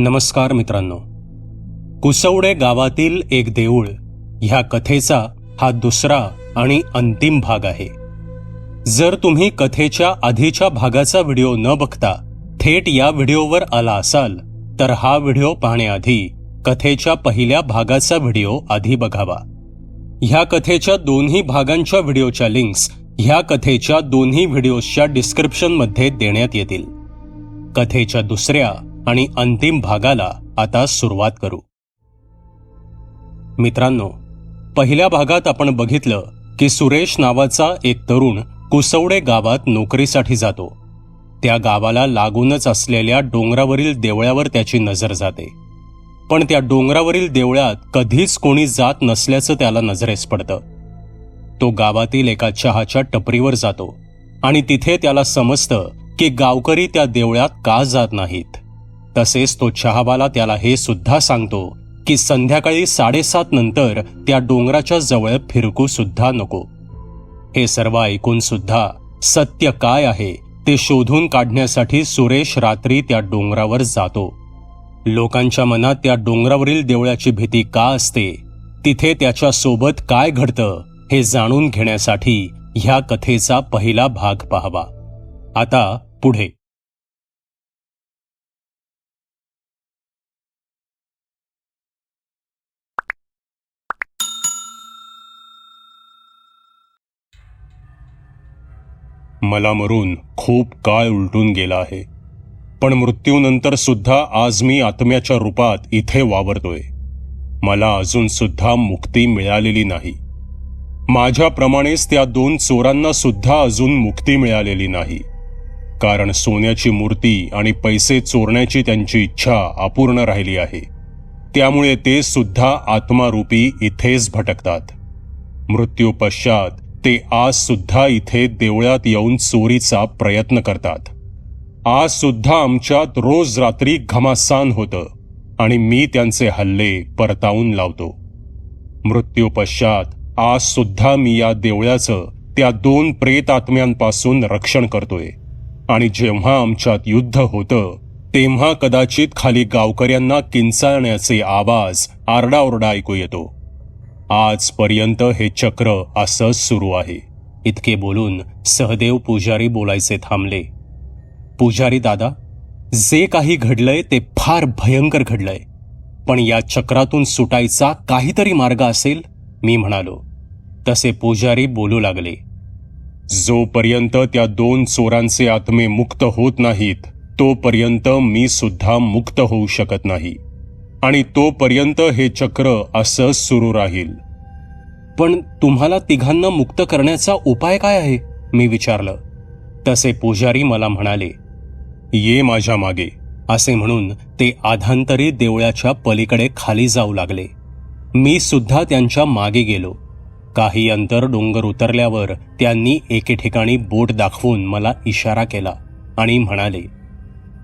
नमस्कार मित्रांनो. कुसवडे गावातील एक देऊळ ह्या कथेचा हा दुसरा आणि अंतिम भाग आहे. जर तुम्ही कथेच्या आधीच्या भागाचा व्हिडिओ न बघता थेट या व्हिडिओवर आला असाल तर हा व्हिडिओ पाहण्याआधी कथेच्या पहिल्या भागाचा व्हिडिओ आधी बघावा. ह्या कथेच्या दोन्ही भागांच्या व्हिडिओच्या लिंक्स ह्या कथेच्या दोन्ही व्हिडिओच्या डिस्क्रिप्शनमध्ये देण्यात येतील. कथेच्या दुसऱ्या आणि अंतिम भागाला आता सुरुवात करू. मित्रांनो पहिल्या भागात आपण बघितलं की सुरेश नावाचा एक तरुण कुसवडे गावात नोकरीसाठी जातो. त्या गावाला लागूनच असलेल्या डोंगरावरील देवळ्यावर त्याची नजर जाते. पण त्या डोंगरावरील देवळात कधीच कोणी जात नसल्याचं त्याला नजरेस पडतं. तो गावातील एका चहाच्या टपरीवर जातो आणि तिथे त्याला समजतं की गावकरी त्या देवळात का जात नाहीत. तसेच तो चहावाला त्याला हे सुद्धा सांगतो की संध्याकाळी साडेसात नंतर त्या डोंगराच्या जवळ फिरकू सुद्धा नको. हे सर्व ऐकून सुद्धा सत्य काय आहे ते शोधून काढण्यासाठी सुरेश रात्री त्या डोंगरावर जातो. लोकांच्या मनात त्या डोंगरावरील देवळाची भीती का असते तिथे त्याच्या सोबत काय घडतं हे जाणून घेण्यासाठी ह्या कथेचा पहिला भाग पाहावा. आता पुढे. मला मरून खूप काळ उलटून गेला आहे. पण मृत्यूनंतर सुद्धा आज मी आत्म्याच्या रूपात इथे वावरतोय. मला अजून सुद्धा मुक्ती मिळालेली नाही. माझ्याप्रमाणेच त्या दोन चोरांना सुद्धा अजून मुक्ती मिळालेली नाही. कारण सोन्याची मूर्ती आणि पैसे चोरण्याची त्यांची इच्छा अपूर्ण राहिली आहे. त्यामुळे ते सुद्धा आत्मारूपी इथेच भटकतात. मृत्यूपश्चात ते आज सुद्धा इथे देवळात येऊन चोरीचा प्रयत्न करतात. आज सुद्धा आमच्यात रोज रात्री घमासान होतं आणि मी त्यांचे हल्ले परतावून लावतो. मृत्यूपश्चात आज सुद्धा मी या देवळाचं त्या दोन प्रेत आत्म्यांपासून रक्षण करतोय आणि जेव्हा आमच्यात युद्ध होतं तेव्हा कदाचित खाली गावकऱ्यांना किंचाळण्याचे आवाज आरडाओरडा ऐकू येतो. आजपर्यंत हे चक्र असंच सुरू आहे. इतके बोलून सहदेव पुजारी बोलायचे थांबले. पुजारी दादा जे काही घडलंय ते फार भयंकर घडलंय. पण या चक्रातून सुटायचा काहीतरी मार्ग असेल मी म्हणालो. तसे पुजारी बोलू लागले. जोपर्यंत त्या दोन चोरांचे आत्मे मुक्त होत नाहीत तोपर्यंत मी सुद्धा मुक्त होऊ शकत नाही. आणि तोपर्यंत हे चक्र असंच सुरू राहील. पण तुम्हाला तिघांना मुक्त करण्याचा उपाय काय आहे? मी विचारलं. तसे पुजारी मला म्हणाले ये माझ्या मागे असे म्हणून ते आधांतरी देवळाच्या पलीकडे खाली जाऊ लागले. मी सुद्धा त्यांच्या मागे गेलो. काही अंतर डोंगर उतरल्यावर त्यांनी एके ठिकाणी बोट दाखवून मला इशारा केला आणि म्हणाले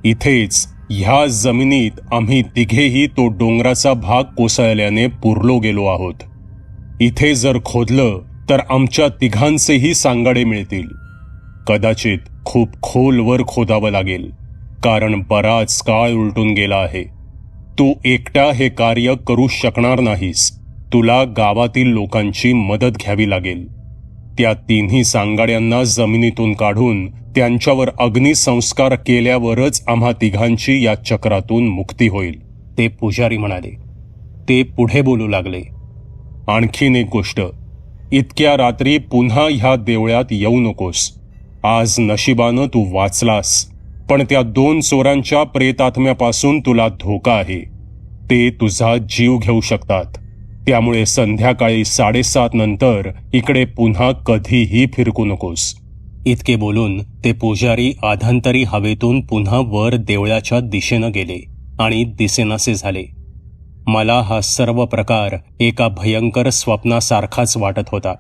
इथेच ह्या जमिनीत आम्ही तिघेही तो डोंगराचा भाग कोसळल्याने पुरलो गेलो आहोत. इथे जर खोदलं तर आमच्या तिघांचेही सांगाडे मिळतील. कदाचित खूप खोलवर खोदावं लागेल कारण बराच काळ उलटून गेला आहे. तू एकटा हे कार्य करू शकणार नाहीस. तुला गावातील लोकांची मदत घ्यावी लागेल. त्या तिन्ही सांगाड्यांना जमिनीतून काढून त्यांच्यावर अग्निसंस्कार केल्यावरच आम्हा तिघांची या चक्रातून मुक्ती होईल. ते पुजारी म्हणाले. ते पुढे बोलू लागले. आणखीन एक गोष्ट. इतक्या रात्री पुन्हा ह्या देवळात येऊ नकोस. आज नशिबानं तू वाचलास पण त्या दोन चोरांच्या प्रेतात्म्यापासून तुला धोका आहे. ते तुझा जीव घेऊ शकतात. त्यामुळे संध्याकाळी साडेसात नंतर इकडे पुन्हा कधीही फिरकू नकोस. इतके बोलून ते पुजारी आधांतरी हवेतून पुन्हा वर देवळाच्या दिशेनं गेले आणि दिसेनासे झाले. मला हा सर्व प्रकार एका भयंकर स्वप्नासारखाच वाटत होता.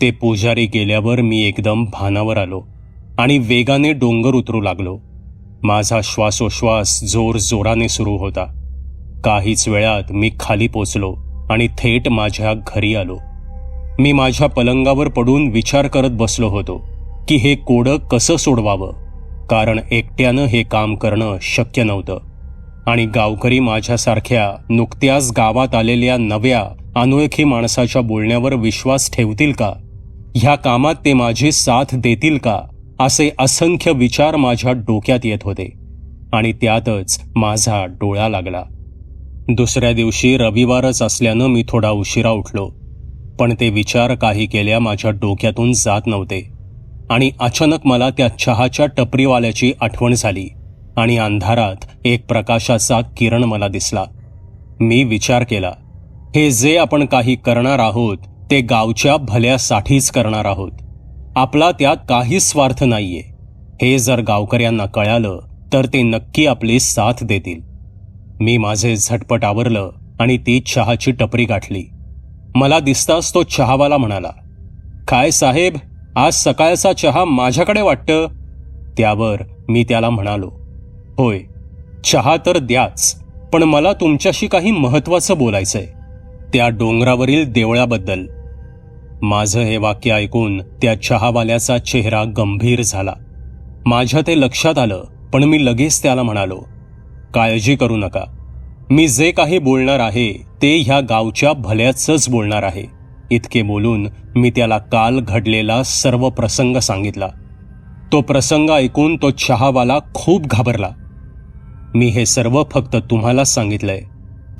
ते पुजारी गेल्यावर मी एकदम भानावर आलो आणि वेगाने डोंगर उतरू लागलो. माझा श्वासोश्वास जोर जोराने सुरू होता. काहीच वेळात मी खाली पोचलो. आणि थेट माझ्या घरी आलो. मी माझ्या पलंगावर पडून विचार करत बसलो होतो की हे कोडं कसं सोडवावं? कारण एकट्यानं हे काम करणं शक्य नव्हतं. आणि गावकरी माझ्यासारख्या नुकत्याच गावात आलेल्या नव्या अनोळखी माणसाच्या बोलण्यावर विश्वास ठेवतील का? ह्या कामात ते माझी साथ देतील का? असे असंख्य विचार माझ्या डोक्यात येत होते. आणि त्यातच माझा डोळा लागला. दुसऱ्या दिवशी रविवारच असल्यानं मी थोडा उशिरा उठलो. पण ते विचार काही केल्या माझ्या डोक्यातून जात नव्हते. आणि अचानक मला त्या चहाच्या टपरीवाल्याची आठवण झाली आणि अंधारात एक प्रकाशाचा किरण मला दिसला. मी विचार केला हे जे आपण काही करणार आहोत ते गावच्या भल्यासाठीच करणार आहोत. आपला त्यात काही स्वार्थ नाहीये. हे जर गावकऱ्यांना कळालं तर ते नक्की आपली साथ देतील. मी माझे झटपट आवरलं आणि ती चहाची टपरी गाठली. मला दिसताच तो चहावाला म्हणाला काय साहेब आज सकाळचा चहा माझ्याकडे वाटतं? त्यावर मी त्याला म्हणालो होय चहा तर द्याच पण मला तुमच्याशी काही महत्वाचं बोलायचंय त्या डोंगरावरील देवळाबद्दल. माझं हे वाक्य ऐकून त्या चहावाल्याचा चेहरा गंभीर झाला. माझ्या ते लक्षात आलं पण मी लगेच त्याला म्हणालो काळजी करू नका. मी जे काही बोलणार आहे ते ह्या गावच्या भल्याचंच बोलणार आहे. इतके बोलून मी त्याला काल घडलेला सर्व प्रसंग सांगितला. तो प्रसंग ऐकून तो चहावाला खूप घाबरला. मी हे सर्व फक्त तुम्हालाच सांगितलंय.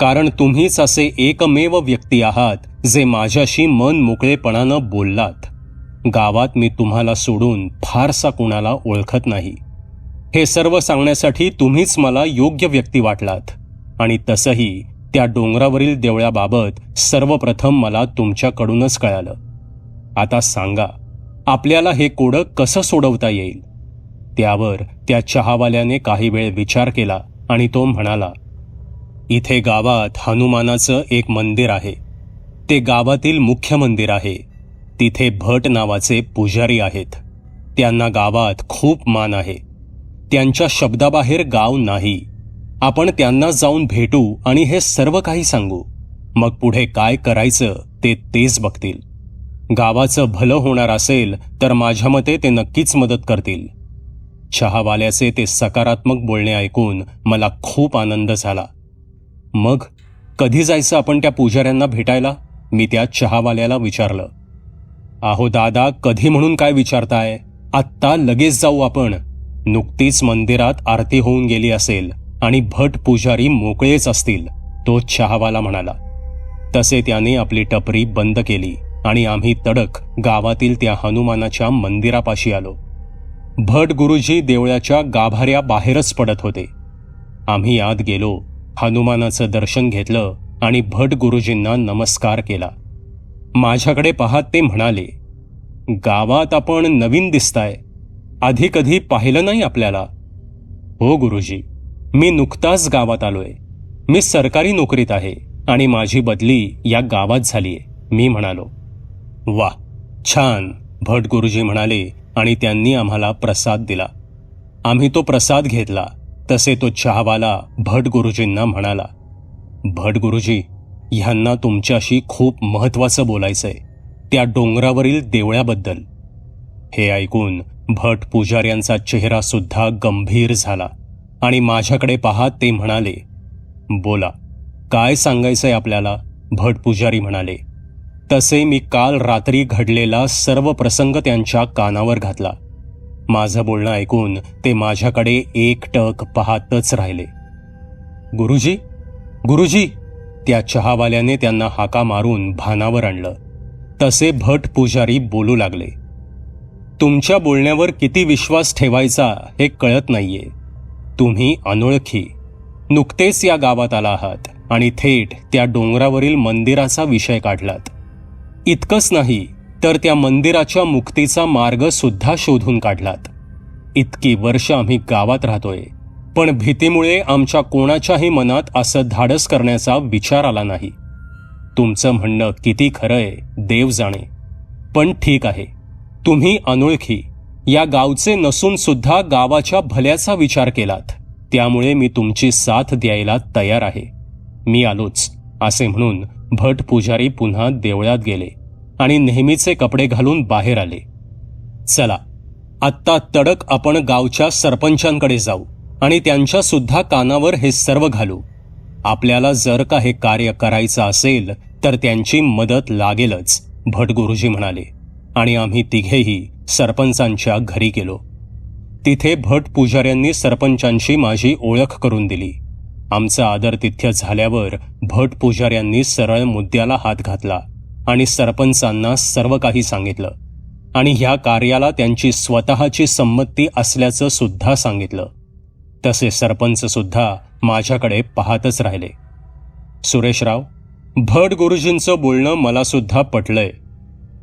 कारण तुम्हीच असे एकमेव व्यक्ती आहात जे माझ्याशी मन मोकळेपणानं बोललात. गावात मी तुम्हाला सोडून फारसा कुणाला ओळखत नाही. हे सर्व सांगण्यासाठी तुम्हीच मला योग्य व्यक्ती वाटलात. आणि तसंही त्या डोंगरावरील देवळाबाबत सर्वप्रथम मला तुमच्याकडूनच कळालं. आता सांगा आपल्याला हे कोडं कसं सोडवता येईल? त्यावर त्या चहावाल्याने काही वेळ विचार केला आणि तो म्हणाला इथे गावात हनुमानाचं एक मंदिर आहे. ते गावातील मुख्य मंदिर आहे. तिथे भट नावाचे पुजारी आहेत. त्यांना गावात खूप मान आहे. त्यांच्या शब्दाबाहेर गाव नाही. आपण त्यांना जाऊन भेटू आणि हे सर्व काही सांगू. मग पुढे काय करायचं ते तेच बघतील. गावाचं भलं होणार असेल तर माझ्या मते ते नक्कीच मदत करतील. चहावाल्याचे ते सकारात्मक बोलणे ऐकून मला खूप आनंद झाला. मग कधी जायचं आपण त्या पुजाऱ्यांना भेटायला? मी त्या चहावाल्याला विचारलं. अहो दादा कधी म्हणून काय विचारताय? आत्ता लगेच जाऊ आपण. नुकतीच मंदिरात आरती होऊन गेली असेल आणि भट पुजारी मोकळेच असतील तो चहावाला म्हणाला. तसे त्याने आपली टपरी बंद केली आणि आम्ही तडक गावातील त्या हनुमानाच्या मंदिरापाशी आलो. भट गुरुजी देवळाच्या गाभाऱ्या बाहेरच पडत होते. आम्ही आत गेलो हनुमानाचं दर्शन घेतलं आणि भट गुरुजींना नमस्कार केला. माझ्याकडे पाहत ते म्हणाले गावात आपण नवीन दिसताय. आधी कधी पाहिलं नाही आपल्याला. हो गुरुजी मी नुकताच गावात आलोय. मी सरकारी नोकरीत आहे आणि माझी बदली या गावात झालीय मी म्हणालो. वा छान भट गुरुजी म्हणाले आणि त्यांनी आम्हाला प्रसाद दिला. आम्ही तो प्रसाद घेतला तसे तो चहावाला भट गुरुजींना म्हणाला. भट गुरुजी ह्यांना तुमच्याशी खूप महत्वाचं बोलायचंय त्या डोंगरावरील देवळ्याबद्दल. हे ऐकून भट पुजाऱ्यांचा चेहरा सुद्धा गंभीर झाला आणि माझ्याकडे पाहत ते म्हणाले बोला काय सांगायचंय आपल्याला? भट पुजारी म्हणाले तसे मी काल रात्री घडलेला सर्व प्रसंग त्यांच्या कानावर घातला. माझं बोलणं ऐकून ते माझ्याकडे एकटक पाहतच राहिले. गुरुजी गुरुजी त्या चहावाल्याने त्यांना हाका मारून भानावर आणलं. तसे भट पुजारी बोलू लागले. तुमच्या बोलण्यावर किती विश्वास ठेवायचा हे कळत नाहीये. तुम्ही अनोळखी. नुकतेच या गावात आला आहात आणि थेट त्या डोंगरावरील मंदिराचा विषय काढलात. इतकंच नाही तर त्या मंदिराच्या मुक्तीचा मार्ग सुद्धा शोधून काढलात. इतकी वर्ष आम्ही गावात राहतोय पण भीतीमुळे आमच्या कोणाच्याही मनात असं धाडस करण्याचा विचार आला नाही. तुमचं म्हणणं किती खरंय देव जाणे. पण ठीक आहे. तुम्ही अनोळखी. या गावचे नसून सुद्धा गावाच्या भल्याचा विचार केलात. त्यामुळे मी तुमची साथ द्यायला तयार आहे. मी आलोच असे म्हणून भट पुजारी पुन्हा देवळात गेले आणि नेहमीचे कपडे घालून बाहेर आले. चला आत्ता तडक आपण गावच्या सरपंचांकडे जाऊ आणि त्यांच्या सुद्धा कानावर हे सर्व घालू. आपल्याला जर का हे कार्य करायचं असेल तर त्यांची मदत लागेलच भट गुरुजी म्हणाले. आणि आम्ही तिघेही सरपंचांच्या घरी गेलो. तिथे भट पुजाऱ्यांनी सरपंचांशी माझी ओळख करून दिली. आमचं आदरतिथ्य झाल्यावर भट पुजाऱ्यांनी सरळ मुद्द्याला हात घातला आणि सरपंचांना सर्व काही सांगितलं आणि ह्या कार्याला त्यांची स्वतःची संमती असल्याचं सुद्धा सांगितलं. तसे सरपंचसुद्धा माझ्याकडे पाहतच राहिले. सुरेशराव भट गुरुजींचं बोलणं मलासुद्धा पटलंय.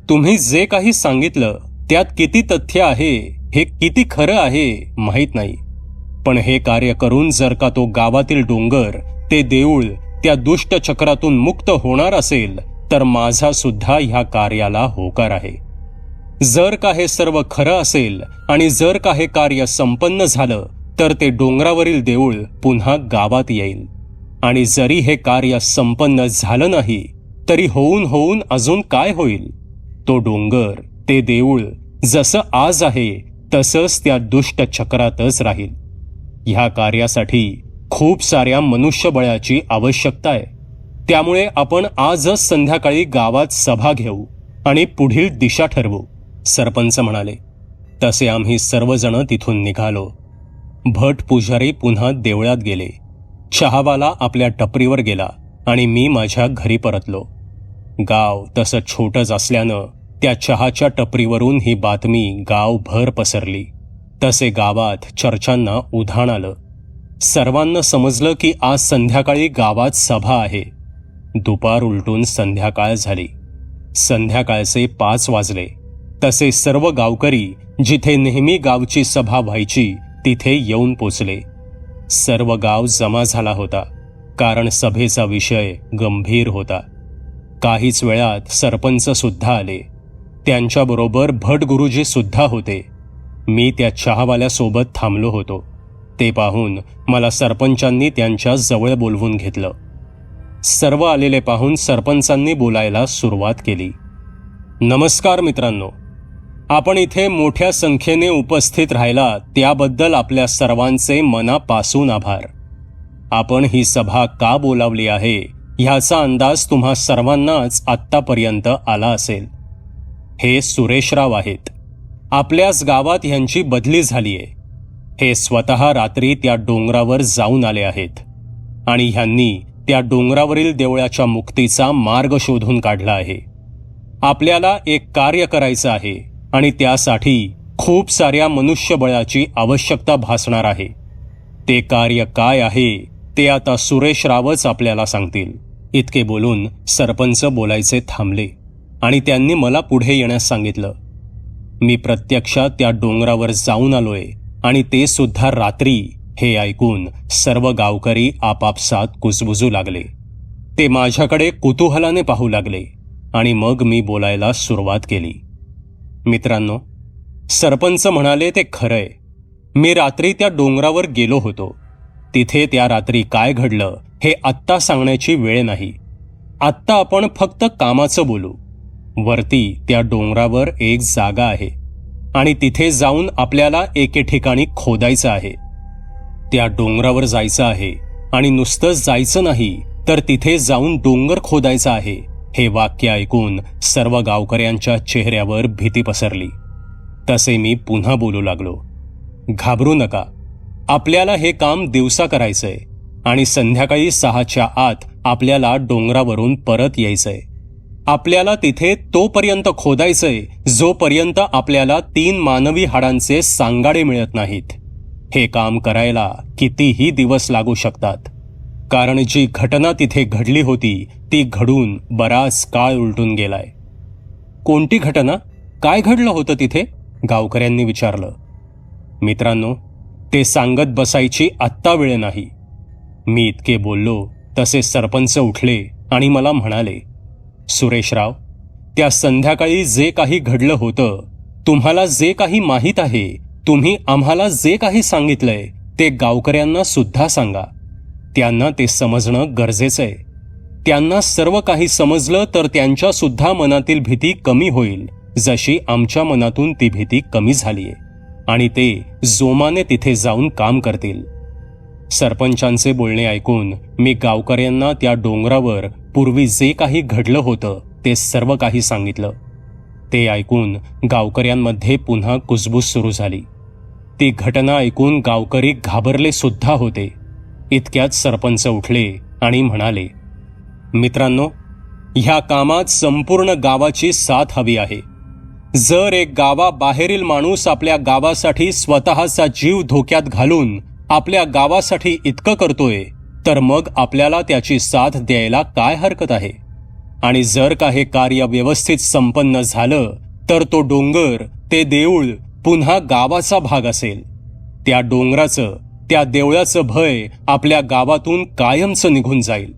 तुम्ही जे काही सांगितलं त्यात किती तथ्य आहे हे किती खरं आहे माहीत नाही. पण हे कार्य करून जर का तो गावातील डोंगर ते देऊळ त्या दुष्ट चक्रातून मुक्त होणार असेल तर माझा सुद्धा ह्या कार्याला होकार आहे. जर का हे सर्व खरं असेल आणि जर का हे कार्य संपन्न झालं तर ते डोंगरावरील देऊळ पुन्हा गावात येईल. आणि जरी हे कार्य संपन्न झालं नाही तरी होऊन होऊन अजून काय होईल? तो डोंगर ते देऊळ जसं आज आहे तसंच त्या दुष्ट चक्रातच राहील. ह्या कार्यासाठी खूप साऱ्या मनुष्यबळाची आवश्यकता आहे. त्यामुळे आपण आजच संध्याकाळी गावात सभा घेऊ आणि पुढील दिशा ठरवू सरपंच म्हणाले. तसे आम्ही सर्वजण तिथून निघालो. भट पुजारी पुन्हा देवळात गेले. चहावाला आपल्या टपरीवर गेला आणि मी माझ्या घरी परतलो. गाव तसं छोटंच असल्यानं त्या चहाच्या टपरीवरून ही बातमी गावभर पसरली. तसे गावात चर्चांना उधाण आलं. सर्वांना समजलं की आज संध्याकाळी गावात सभा आहे. दुपार उलटून संध्याकाळ झाली. संध्याकाळचे पाच वाजले. तसे सर्व गावकरी जिथे नेहमी गावची सभा व्हायची तिथे येऊन पोचले. सर्व गाव जमा झाला होता. कारण सभेचा विषय गंभीर होता. काहीच वेळात सरपंच सुद्धा आले. त्यांच्याबरोबर भट गुरुजी सुद्धा होते. मी त्या चहावाल्यासोबत थांबलो होतो. ते पाहून मला सरपंचांनी त्यांच्या जवळ बोलवून घेतलं. सर्व आलेले पाहून सरपंचांनी बोलायला सुरुवात केली. नमस्कार मित्रांनो. आपण इथे मोठ्या संख्येने उपस्थित राहिला त्याबद्दल आपल्या सर्वांचे मनापासून आभार. आपण ही सभा का बोलावली आहे ह्याचा अंदाज तुम्हा सर्वांनाच आत्तापर्यंत आला असेल. हे सुरेशराव आहेत. आपल्याच गावात ह्यांची बदली झालीये. हे स्वतः रात्री त्या डोंगरावर जाऊन आले आहेत. आणि ह्यांनी त्या डोंगरावरील देवळाच्या मुक्तीचा मार्ग शोधून काढला आहे. आपल्याला एक कार्य करायचं आहे आणि त्यासाठी खूप साऱ्या मनुष्यबळाची आवश्यकता भासणार आहे. ते कार्य काय आहे ते आता सुरेश रावच आपल्याला सांगतील. इतके बोलून सरपंच बोलायचे थांबले. आणि त्यांनी मला पुढे येण्यास सांगितलं. मी प्रत्यक्षात त्या डोंगरावर जाऊन आलोय आणि ते सुद्धा रात्री हे ऐकून सर्व गावकरी आपापसात कुजबुजू लागले. ते माझ्याकडे कुतूहलाने पाहू लागले आणि मग मी बोलायला सुरुवात केली. मित्रांनो सरपंच म्हणाले ते खरंय. मी रात्री त्या डोंगरावर गेलो होतो. तिथे त्या रात्री काय घडलं हे आत्ता सांगण्याची वेळ नाही. आत्ता आपण फक्त कामाचं बोलू. वरती त्या डोंगरावर एक जागा आहे आणि तिथे जाऊन आपल्याला एके ठिकाणी खोदायचं आहे. त्या डोंगरावर जायचं आहे आणि नुसतं जायचं नाही तर तिथे जाऊन डोंगर खोदायचा आहे हे वाक्य ऐकून सर्व गावकऱ्यांच्या चेहऱ्यावर भीती पसरली. तसे मी पुन्हा बोलू लागलो. घाबरू नका. आपल्याला हे काम दिवसा करायचंय आणि संध्याकाळी सहाच्या आत आपल्याला डोंगरावरून परत यायचंय. आपल्याला तिथे तोपर्यंत खोदायचंय जोपर्यंत आपल्याला तीन मानवी हाडांचे सांगाडे मिळत नाहीत. हे काम करायला कितीही दिवस लागू शकतात. कारण जी घटना तिथे घडली होती ती घडून बराच काळ उलटून गेलाय. कोणती घटना? काय घडलं होतं तिथे? गावकऱ्यांनी विचारलं. मित्रांनो ते सांगत बसायची आत्ता वेळ नाही. मी इतके बोललो तसे सरपंच उठले आणि मला म्हणाले सुरेशराव त्या संध्याकाळी जे काही घडलं होतं तुम्हाला जे काही माहीत आहे तुम्ही आम्हाला जे काही सांगितलंय ते गावकऱ्यांना सुद्धा सांगा. त्यांना ते समजणं गरजेचं आहे. त्यांना सर्व काही समजलं तर त्यांच्या सुद्धा मनातील भीती कमी होईल जशी आमच्या मनातून ती भीती कमी झालीये. आणि ते जोमाने तिथे जाऊन काम करतील. सरपंचांचे बोलणे ऐकून मी गावकऱ्यांना त्या डोंगरावर पूर्वी जे काही घडलं होतं ते सर्व काही सांगितलं. ते ऐकून गावकऱ्यांमध्ये पुन्हा कुजबूज सुरू झाली. ती घटना ऐकून गावकरी घाबरले सुद्धा होते. इतक्यात सरपंच उठले आणि म्हणाले मित्रांनो ह्या कामात संपूर्ण गावाची साथ हवी आहे. जर एक गावाबाहेरील माणूस आपल्या गावासाठी स्वतःचा जीव धोक्यात घालून आपल्या गावासाठी इतकं करतोय तर मग आपल्याला त्याची साथ द्यायला काय हरकत आहे? आणि जर का हे कार्य व्यवस्थित संपन्न झालं तर तो डोंगर ते देऊळ पुन्हा गावाचा भाग असेल. त्या डोंगराचं त्या देवळाचं भय आपल्या गावातून कायमचं निघून जाईल.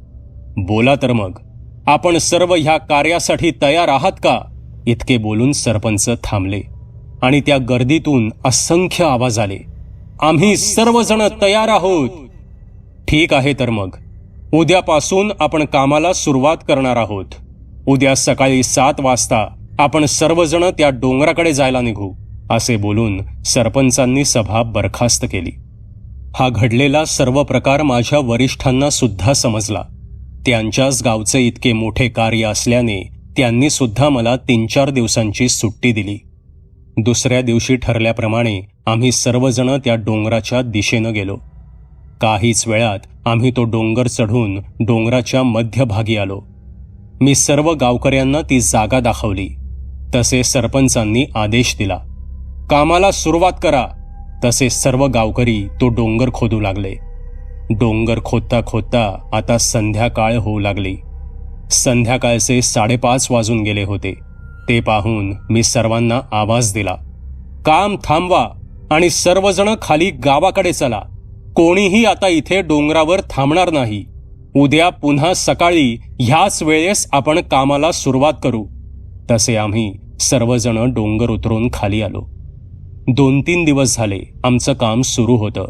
बोला तर मग आपण सर्व ह्या कार्यासाठी तयार आहात का? इतके बोलून सरपंच थांबले आणि त्या गर्दीतून असंख्य आवाज आले. आम्ही सर्वजण तयार आहोत. ठीक आहे तर मग. उद्यापासून आपण कामाला सुरुवात करणार आहोत. उद्या सकाळी सात वाजता आपण सर्वजण त्या डोंगराकडे जायला निघू असे बोलून सरपंचांनी सभा बरखास्त केली. हा घडलेला सर्व प्रकार माझ्या वरिष्ठांना सुद्धा समजला. त्यांच्याच गावचे इतके मोठे कार्य असल्याने त्यांनी सुद्धा मला तीन चार दिवसांची सुट्टी दिली. दुसऱ्या दिवशी ठरल्याप्रमाणे आम्ही सर्वजण त्या डोंगराच्या दिशेनं गेलो. काहीच वेळात आम्ही तो डोंगर चढून डोंगराच्या मध्यभागी आलो. मी सर्व गावकऱ्यांना ती जागा दाखवली. तसे सरपंचांनी आदेश दिला. कामाला सुरुवात करा. तसे सर्व गावकरी तो डोंगर खोदू लागले. डोंगर खोदता खोदता आता संध्याकाळ होऊ लागली. संध्याकाळचे साडेपाच वाजून गेले होते. ते पाहून मी सर्वांना आवाज दिला. काम थांबवा आणि सर्वजण खाली गावाकडे चला. कोणीही आता इथे डोंगरावर थांबणार नाही. उद्या पुन्हा सकाळी ह्याच वेळेस आपण कामाला सुरुवात करू. तसे आम्ही सर्वजण डोंगर उतरून खाली आलो. दोन तीन दिवस झाले आमचं काम सुरू होतं.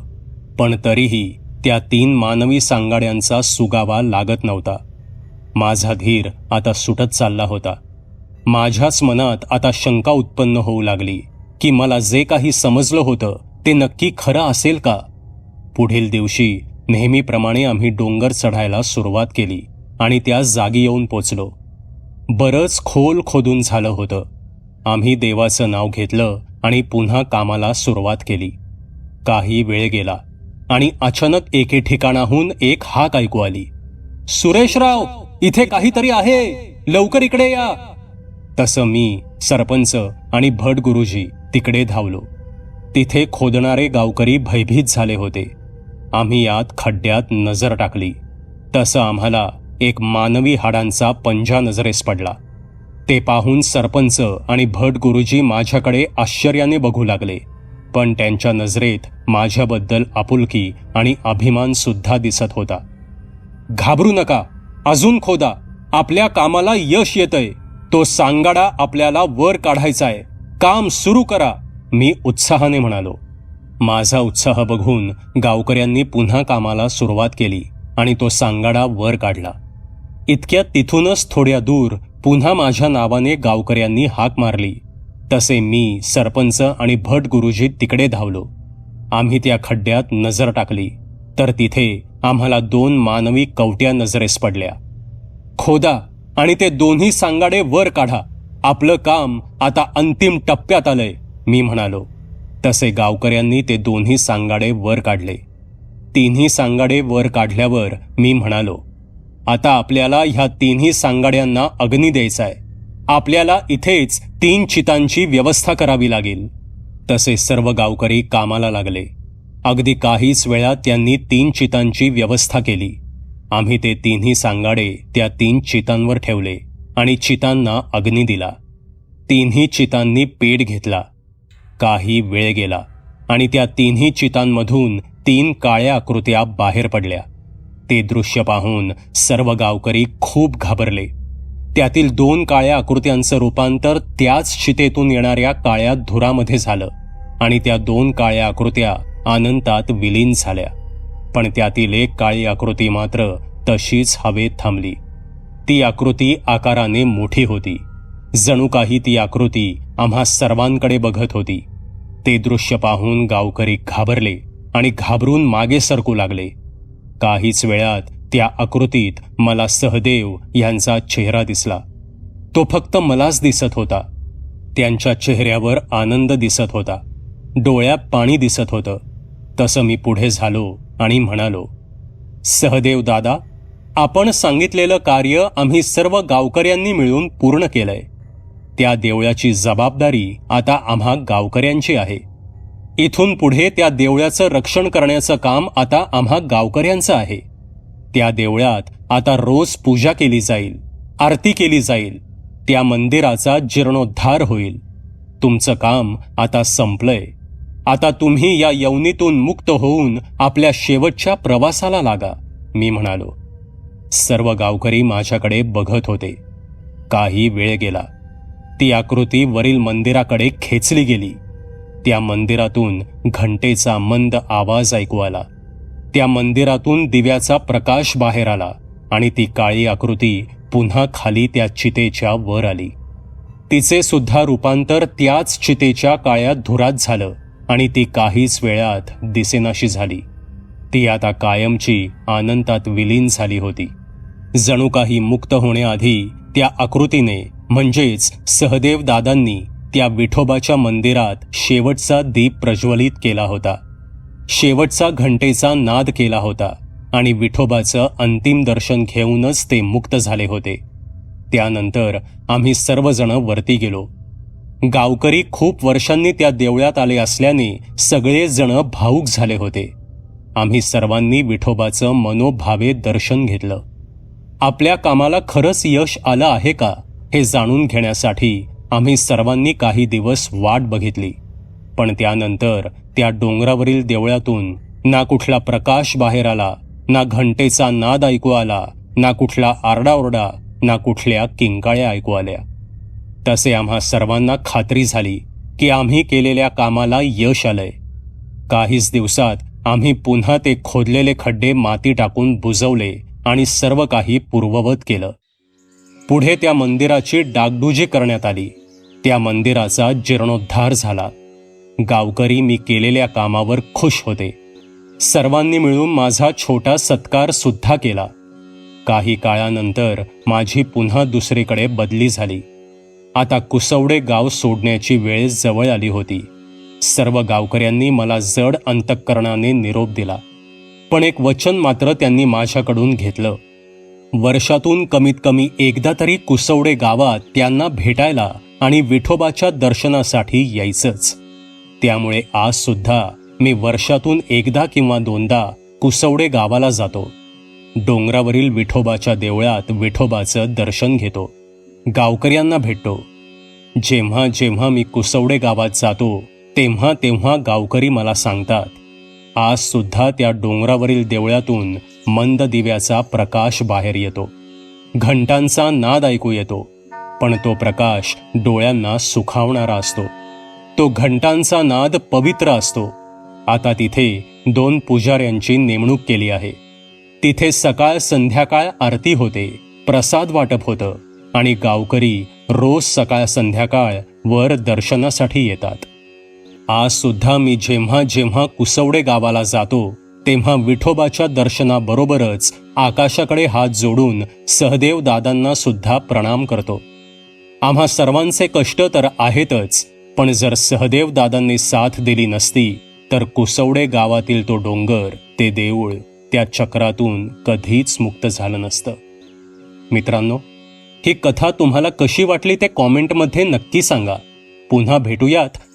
पण तरीही त्या तीन मानवी सांगाड्यांचा सुगावा लागत नव्हता. माझा धीर आता सुटत चालला होता. माझ्याच मनात आता शंका उत्पन्न होऊ लागली की मला जे काही समजलं होतं ते नक्की खरं असेल का? पुढील दिवशी नेहमीप्रमाणे आम्ही डोंगर चढायला सुरुवात केली आणि त्या जागी येऊन पोचलो. बरंच खोल खोदून झालं होतं. आम्ही देवाचं नाव घेतलं आणि पुन्हा कामाला सुरुवात केली. काही वेळ गेला आणि अचानक एके ठिकाणाहून एक हाक ऐकू आली. सुरेशराव इथे काहीतरी आहे. लवकर इकडे या. तसं मी सरपंच आणि भट गुरुजी तिकडे धावलो. तिथे खोदणारे गावकरी भयभीत झाले होते. आम्ही यात खड्ड्यात नजर टाकली. तसं आम्हाला एक मानवी हाडांचा पंजा नजरेस पडला. ते पाहून सरपंच आणि भट गुरुजी माझ्याकडे आश्चर्याने बघू लागले. पण त्यांच्या नजरेत माझ्याबद्दल आपुलकी आणि अभिमान सुद्धा दिसत होता. घाबरू नका अजून खोदा आपल्या कामाला यश येतंय. तो सांगाडा आपल्याला वर काढायचाय. काम सुरू करा मी उत्साहाने म्हणालो. माझा उत्साह बघून गावकऱ्यांनी पुन्हा कामाला सुरुवात केली आणि तो सांगाडा वर काढला. इतक्यात तिथूनच थोड्या दूर पुन्हा माझ्या नावाने गावकऱ्यांनी हाक मारली. तसे मी सरपंच आणि भट गुरुजी तिकडे धावलो. आम्ही त्या खड्ड्यात नजर टाकली. तर तिथे आम्हाला दोन मानवी कवट्या नजरेस पडल्या. खोदा आणि ते दोन्ही सांगाडे वर काढा. आपलं काम आता अंतिम टप्प्यात आलंय मी म्हणालो. तसे गावकऱ्यांनी ते दोन्ही सांगाडे वर काढले. तिन्ही सांगाडे वर काढल्यावर मी म्हणालो आता आपल्याला ह्या तिन्ही सांगाड्यांना अग्नी द्यायचा आहे आपल्याला इथेच तीन चितांची व्यवस्था करावी लागेल. तसे सर्व गावकरी कामाला लागले. अगदी काहीच वेळा त्यांनी तीन चितांची व्यवस्था केली. आम्ही ते तिन्ही सांगाडे त्या तीन चितांवर ठेवले आणि चितांना अग्नी दिला. तिन्ही चितांनी पेट घेतला. काही वेळ गेला आणि त्या तिन्ही चितांमधून तीन काळ्या आकृत्या बाहेर पडल्या. ते दृश्य पाहून सर्व गावकरी खूप घाबरले. त्यातील दोन काळ्या आकृत्यांचं रूपांतर त्याच चितेतून येणाऱ्या काळ्या धुरामध्ये झालं आणि त्या दोन काळ्या आकृत्या आनंदात विलीन झाल्या. पण त्यातील एक काळी आकृती मात्र तशीच हवेत थांबली. ती आकृती आकाराने मोठी होती. जणू काही ती आकृती आम्हा सर्वांकडे बघत होती. ते दृश्य पाहून गावकरी घाबरले आणि घाबरून मागे सरकू लागले. काहीच वेळात त्या आकृतीत मला सहदेव यांचा चेहरा दिसला. तो फक्त मलाच दिसत होता. त्यांच्या चेहऱ्यावर आनंद दिसत होता. डोळ्यात पाणी दिसत होतं. तसं मी पुढे झालो आणि म्हणालो सहदेव दादा आपण सांगितलेलं कार्य आम्ही सर्व गावकऱ्यांनी मिळून पूर्ण केलंय. त्या देवळाची जबाबदारी आता आम्हा गावकऱ्यांची आहे. इथून पुढे त्या देवळाचं रक्षण करण्याचं काम आता आम्हा गावकऱ्यांचं आहे. त्या देवळात आता रोज पूजा केली जाईल आरती केली जाईल त्या मंदिराचा जीर्णोद्धार होईल. तुमचं काम आता संपलंय. आता तुम्ही या यवनीतून मुक्त होऊन आपल्या शेवटच्या प्रवासाला लागा मी म्हणालो. सर्व गावकरी माझ्याकडे बघत होते. काही वेळ गेला. ती आकृती वरील मंदिराकडे खेचली गेली. त्या मंदिरातून घंटेचा मंद आवाज ऐकू आला. त्या मंदिरातून दिव्याचा प्रकाश बाहेर आला आणि ती काळी आकृती पुन्हा खाली त्या चितेच्या वर आली. तिचे सुद्धा रूपांतर त्याच चितेच्या काळ्या धुरात झालं आणि ती काहीच वेळात दिसेनाशी झाली. ती आता कायमची आनंदात विलीन झाली होती. जणू काही मुक्त होण्याआधी त्या आकृतीने म्हणजेच सहदेव दादांनी त्या विठोबाच्या मंदिरात शेवटचा दीप प्रज्वलित केला होता. शेवटचा घंटेचा नाद केला होता आणि विठोबाचं अंतिम दर्शन घेऊनच ते मुक्त झाले होते. त्यानंतर आम्ही सर्वजण वरती गेलो. गावकरी खूप वर्षांनी त्या देवळात आले असल्याने सगळेजण भाऊक झाले होते. आम्ही सर्वांनी विठोबाचं मनोभावे दर्शन घेतलं. आपल्या कामाला खरंच यश आलं आहे का? हे जाणून घेण्यासाठी आम्ही सर्वांनी काही दिवस वाट बघितली. पण त्यानंतर त्या डोंगरावरील देवळातून ना कुठला प्रकाश बाहेर आला ना घंटेचा नाद ऐकू आला ना कुठला आरडाओरडा ना कुठल्या किंकाळ्या ऐकू आल्या. तसे आम्हा सर्वांना खात्री झाली की आम्ही केलेल्या कामाला यश आलंय. काहीच दिवसात आम्ही पुन्हा ते खोदलेले खड्डे माती टाकून बुजवले आणि सर्व काही पूर्ववत केलं. पुढे त्या मंदिराची डागडुजी करण्यात आली. त्या मंदिराचा जीर्णोद्धार झाला. गावकरी मी केलेल्या कामावर खुश होते. सर्वांनी मिळून माझा छोटा सत्कार सुद्धा केला. काही काळानंतर माझी पुन्हा दुसरीकडे बदली झाली. आता कुसवडे गाव सोडण्याची वेळ जवळ आली होती. सर्व गावकऱ्यांनी मला जड अंतःकरणाने निरोप दिला. पण एक वचन मात्र त्यांनी माझ्याकडून घेतलं. वर्षातून कमीत कमी एकदा तरी कुसवडे गावात त्यांना भेटायला आणि विठोबाच्या दर्शनासाठी यायचंच. त्यामुळे आज सुद्धा मी वर्षातून एकदा किंवा दोनदा कुसवडे गावाला जातो. डोंगरावरील विठोबाच्या देवळात विठोबाचं दर्शन घेतो. गावकऱ्यांना भेटतो. जेव्हा जेव्हा मी कुसवडे गावात जातो तेव्हा तेव्हा गावकरी मला सांगतात आज सुद्धा त्या डोंगरावरील देवळातून मंद दिव्याचा प्रकाश बाहेर येतो. घंटांचा नाद ऐकू येतो पण तो प्रकाश डोळ्यांना सुखावणारा असतो. तो घंटांचा नाद पवित्र असतो. आता तिथे दोन पुजाऱ्यांची नेमणूक केली आहे. तिथे सकाळ संध्याकाळ आरती होते प्रसाद वाटप होतं आणि गावकरी रोज सकाळ संध्याकाळ वर दर्शनासाठी येतात. आज सुद्धा मी जेव्हा जेव्हा कुसवडे गावाला जातो तेव्हा विठोबाच्या दर्शनाबरोबरच आकाशाकडे हात जोडून सहदेव दादांना सुद्धा प्रणाम करतो. आम्हा सर्वांचे कष्ट तर आहेतच पण जर सहदेव दादांनी साथ दिली नसती तर कुसवडे गावातील तो डोंगर ते देऊळ त्या चक्रातून कधीच मुक्त झालं नसतं. मित्रांनो ही कथा तुम्हाला कशी वाटली ते कॉमेंटमध्ये नक्की सांगा. पुन्हा भेटूयात